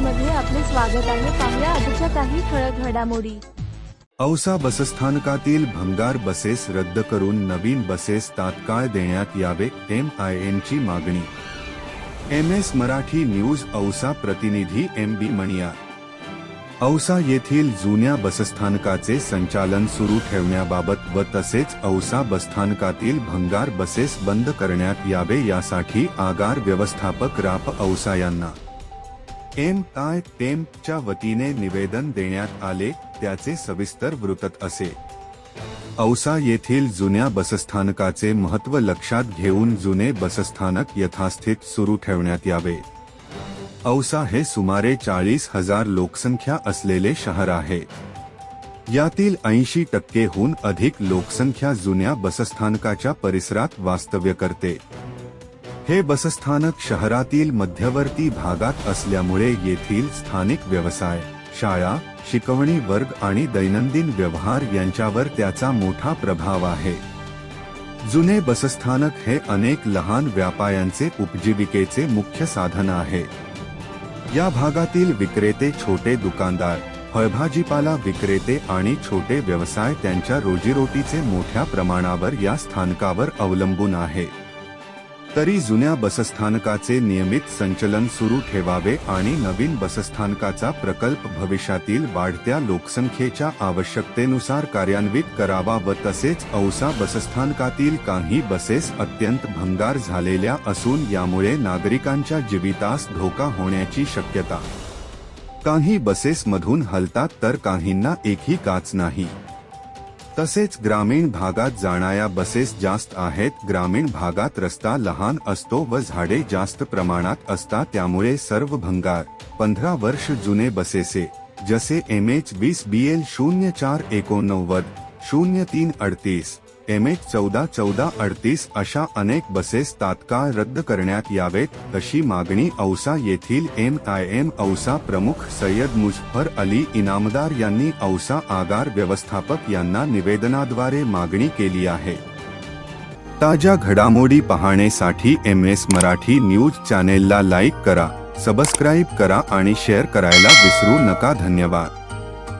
स्वागत आहे. पाहुया आजच्या काही ठळक घडामोडी. औसा बसस्थानकातील भंगार बसेस रद्द करून नवीन बसेस तात्काळ देण्यात यावे एम आय एमची मागणी. M S Marathi news Ausa प्रतिनिधी एम बी मणियार औसा येथील जुन्या बसस्थानकाचे संचालन सुरू ठेवण्याबाबत व तसेच औसा बसस्थानकातील भंगार बसेस बंद करण्यात यावे यासाठी आगार व्यवस्थापक राप औसा यांना. एम आय टेमच्या वतीने निवेदन देण्यात आले त्याचे सविस्तर वृत्त असे. औसा येथील जुन्या बसस्थानकाचे महत्त्व लक्षात घेऊन जुने बसस्थानक यथास्थित सुरू ठेवण्यात यावे. औसा हे सुमारे चाळीस हजार लोकसंख्या असलेले शहर आहे. यातील ऐंशी टक्केहून अधिक लोकसंख्या जुन्या बसस्थानकाच्या परिसरात वास्तव्य करते. हे बसस्थानक शहरातील मध्यवर्ती भागात असल्यामुळे येथील स्थानिक व्यवसाय शाळा शिकवणी वर्ग आणि दैनंदिन व्यवहार यांच्यावर त्याचा मोठा प्रभाव आहे. जुने बसस्थानक हे अनेक लहान व्यापाऱ्यांचे उपजीविकेचे मुख्य साधन आहे. या भागातील विक्रेते छोटे दुकानदार फळभाजीपाला विक्रेते आणि छोटे व्यवसाय त्यांच्या रोजीरोटीचे मोठ्या प्रमाणावर या स्थानकावर अवलंबून आहे. तरी जुन्या बसस्थानकाचे नियमित संचलन सुरू ठेवावे आणि नवीन बसस्थानकाचा प्रकल्प भविष्यातील वाढत्या लोकसंख्येच्या आवश्यकतेनुसार कार्यान्वित करावा व तसेच औसा बसस्थानकातील काही बसेस अत्यंत भंगार झालेल्या असून यामुळे नागरिकांच्या जीवितास धोका होण्याची शक्यता. काही बसेस मधून हलतात तर काहींना एकही काच नाही. तसेच ग्रामीण भागात जाणाऱ्या बसेस जास्त आहेत. ग्रामीण भागात रस्ता लहान असतो व झाडे जास्त प्रमाणात असतात. त्यामुळे सर्व भंगार पंधरा वर्ष जुने बसेसे. जसे एम एच वीस बी एल शून्य चार एकोणनव्वद शून्य तीन अडतीस. एम एच चौदा चौदा अडतीस अशा अनेक बसेस तात्काळ रद्द करण्यात यावेत अशी मागणी औसा येथील एम आय एम औसा प्रमुख सय्यद मुझफर अली इनामदार यांनी औसा आगार व्यवस्थापक यांना निवेदनाद्वारे मागणी केली आहे. ताज्या घडामोडी पाहण्यासाठी एम एस मराठी न्यूज चॅनेलला लाईक करा सबस्क्राईब करा आणि शेअर करायला विसरू नका. धन्यवाद.